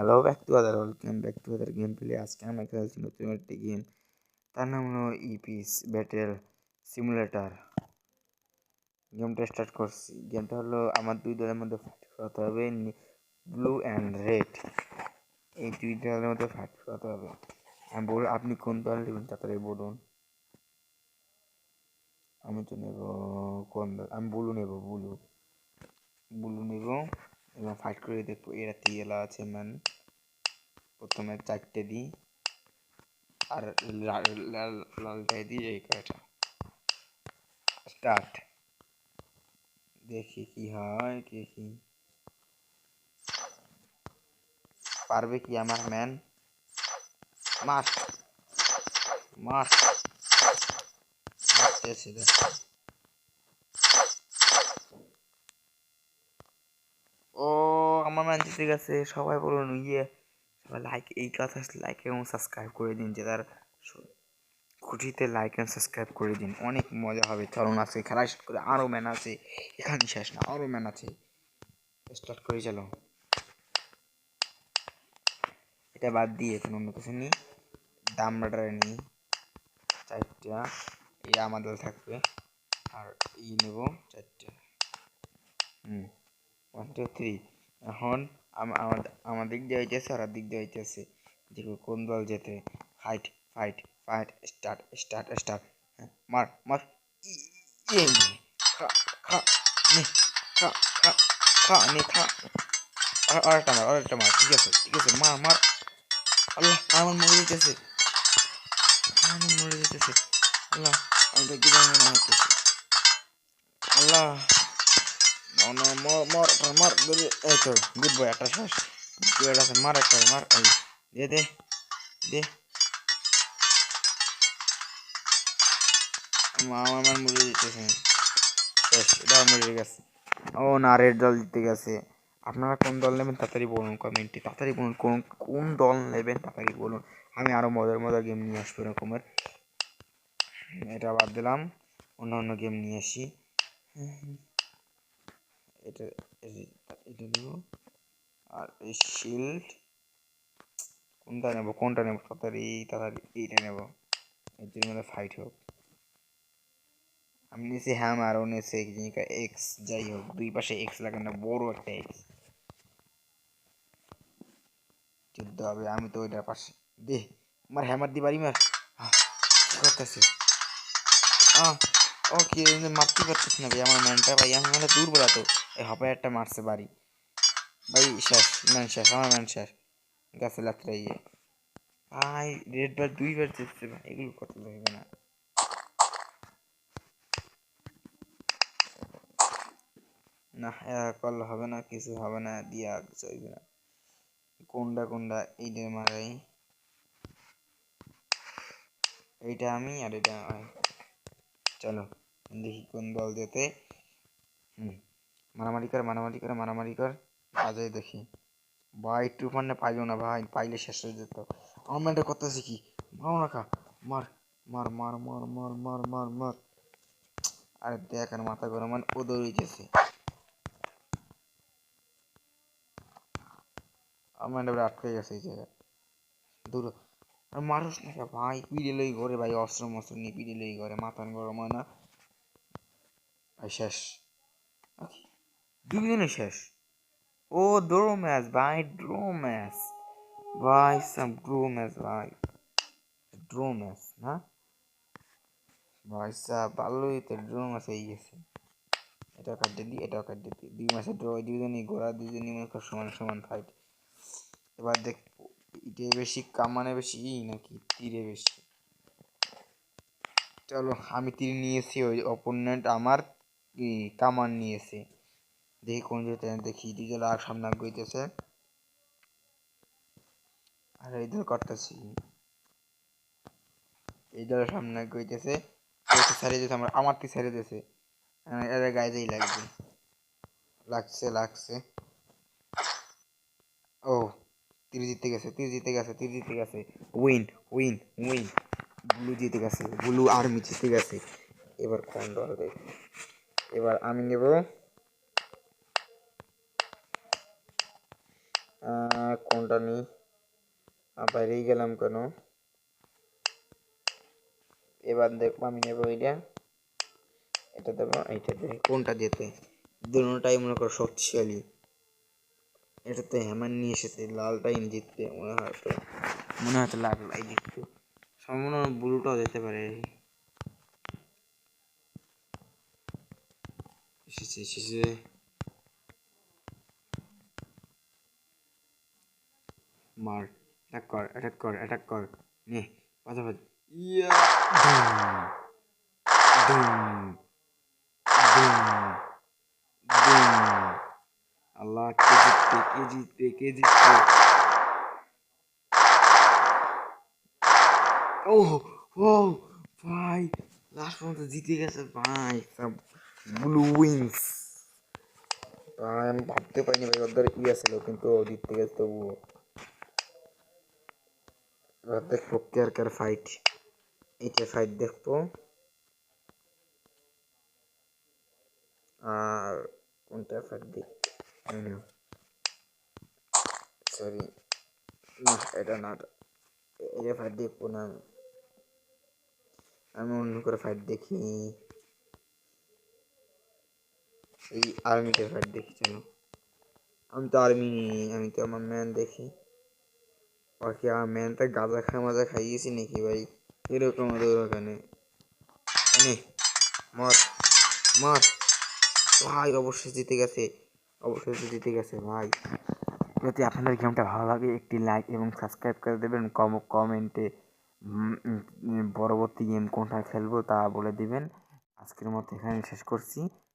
Hello back to other welcome back to other game play আজকে আমরা খেলছি নতুন একটি গেম তার নাম হলো ইপিস ব্যাটেল সিমুলেটার গেমটা স্টার্ট করছি। গেমটা হলো আমার দুই দলের মধ্যে ফাইট করাতে হবে ব্লু অ্যান্ড রেড এই দুই দলের মধ্যে ফাইট করাতে হবে। আমি বল আপনি কোন দল নেবেন? তাড়াতাড়ি বলুন। আমি তো নেব কোন দল? আমি ব্লু নেব ব্লু ব্লু নেব এবং ফাইট করে দেখব। এরা তিয়েলা আছে ম্যান প্রথমে চারটে দিই। আর লাল লালটাই দিই এই কয়টা। স্টার্ট। দেখি কি হয় দেখি পারবে কি আমার ম্যান মার মার মারতেছে ও আমার ম্যান জিতে গেছে, সবাই বলুন ইয়ে সবাই লাইক এই কথা লাইক এবং সাবস্ক্রাইব করে দিন, যে তার খুঁটিতে লাইক অ্যান্ড সাবস্ক্রাইব করে দিন। অনেক মজা হবে। চলুন আছে খেলা স্টার্ট করে আরও ম্যান আছে। এখানে শেষ না আরও ম্যান আছে। স্টার্ট করে চলো। এটা বাদ দিয়ে এখন অন্য কিছু নিই। দামড়াটা নিই। চারটা, এই আমাদের থাকবে। আর ই নেব চারটা। হুম ওয়ান টু থ্রি এখন আমার দিক দিয়ে হইতেছে আর দিক দিয়ে হইতেছে। দেখো কোন দল যেতে? Fight fight fight start start start মার মার। ইয়ে খা খা, নে। খা খা খা, নে, খা। আরেকটা মার ঠিক আছে ঠিক আছে, মার আল্লাহ মরে মরে আল্লাহ, আমি মনে আল্লাহ। No মর মর মর ধরে এই তো গুড বয় একটা শেষ গুড আছে মার একটা মার এই দে দে দে আমার মরে যেতেছে শেষ এটাও মরে গেছে ও না রেড দল জিতে গেছে আপনারা কোন দল নেবেন তাড়াতাড়ি বলুন কমেন্টে তাড়াতাড়ি বলুন কোন কোন দল নেবেন তাড়াতাড়ি বলুন আমি আরও মজার মজার গেম নিয়ে আসব এরকমের এটা বাদ দিলাম অন্য অন্য গেম নিয়ে আসি এটা এটা নেব। আর এই শিল্ড কোনটা নেব কোনটা নেব? তাড়াতাড়ি তাড়াতাড়ি, এইটা নেব। এর জন্য ফাইট হোক। আমি নিয়েছি হ্যামার ও নিয়েছি এক্স যাই হোক, দুই পাশে এক্স লাগে না বড় একটা এক্স যুদ্ধ হবে, আমি তো ওইটার পাশে, দে, আমার হ্যামার দি বাড়ি মার? করতেছে? ও কি মারতে পারতেছি না ভাই আমার ম্যানটা ভাই আমার মানে দুর্বল তো এই হপে একটা মারছে বাড়ি। ভাই, শেষ, ম্যান শেষ, আমার ম্যান শেষ। গাছে লাত্রা ইয়ে। ভাই রেড বার দুইবার জিতছে ভাই, এগুলো কত লাগবে না। না করলে হবে না, কিছু হবে না, দিয়া চলবে না। কোনটা কোনটা এইটা মারাই। এইটা আমি আর এটা চলো। দেখি কোন দল যেতে মারামারি কর মারামারি কর মারামারি কর, বাজাই দেখি। ভাই টু ফান্ডে পাইলো না ভাই, পাইলে শেষ হয়ে যেত। আমার কত শিখি মারো না খা, মার মার মার মার মার মার মার মার। আরে দেখ আর মাথা গরম মানে ও দৌড়িয়েছে আমার আটকে গেছে এই জায়গায়। দূর। আর মানুষ না ভাই, পিড়ে লই ঘরে ভাই, অস্ত্র মস্ত্র নিয়ে পিড়ে লই ঘরে মাথান গরম না। ভাই শেষ। দুজনে শেষ। ও ড্রো ম্যাচ ভাই ড্রো ম্যাচ ভাই সাম ড্রো ম্যাচ ভাই। ড্রো ম্যাচ না? ভাই সাহ ভালোই তো ড্রো ম্যাচ গেছে। এটাও কাটিয়ে দিই এটাও কাটিয়ে দিই দুই মাসে ড্র দুজনই ঘোরা দুজনই মনে কর সমান সমান ফাইট এবার দেখ ইটে বেশি কামানে বেশি নাকি তীরে বেশি। চলো, আমি তীর নিয়েছি, ওই অপোনেন্ট আমার। কামান নিয়েছে? দেখি কোন দেখি দুজন আর সামনে গইতেছে আর এই দল করতেছি। এই দলের সামনে গইতেছে সারিয়ে দিয়েছে আমার আমার তি সারিয়ে দিয়েছে। এর গায়ে যেই লাগবে। লাগছে লাগছে। ও তীর জিতে গেছে তীর জিতে গেছে তীর জিতে গেছে। উইন উইন উইন ব্লু জিতে গেছে ব্লু আর্মি জিতে গেছে। এবার কোন দল দেখ এবার আমি নেব কোনটা নিই বাইরেই গেলাম কেন? এবার দেখব আমি নেব এইটা। এটা দেবো, এইটা দেবো কোনটা যেতে? দুটাই মনে করো শক্তিশালী। এটা তো হ্যামার নিয়ে এসেছে লালটাই জিততে মনে হয় মনে হয় তো লাল জিততে সম্পূর্ণ ব্লুটাও যেতে পারে। এসেছে এসেছে মার অ্যাটাক কর অ্যাটাক কর অ্যাটাক কর নে ইয়া দুম দুম আল্লাহ কে জিতবে কে জিতবে কে জিতবে ও ও ভাই লাস্ট পর্যন্ত জিতে গেছে ভাই ব্লু উইংস ভাই আমি ভাবতে পারিনি ভাই ওদের ইয়ে ছিল কিন্তু ও জিততে গেছে তবুও এবার দেখব কার কার ফাইট এইটা ফাইট দেখব আর কোনটা ফাইট দেখ সরি না এটা না এটা ফাইট দেখব না আমি। আমি অন্য করে ফাইট দেখি এই আর্মিতে ফাইট দেখি আমি তো আর্মি নিই, আমি তো আমার ম্যান দেখি। বাকি আমার ম্যানটা গাঁজা খা মাজা খাইয়েছি নাকি ভাই? এরকম ওদের ওখানে। মর মর। ভাই অবশ্যই জিতে গেছে অবশ্যই জিতে গেছে ভাই। যদি আপনাদের গেমটা ভালো লাগে, একটি লাইক এবং সাবস্ক্রাইব করে দেবেন। কম, কমেন্টে পরবর্তী গেম কোনটা খেলব তা বলে দিবেন। আজকের মতো এখানে শেষ করছি।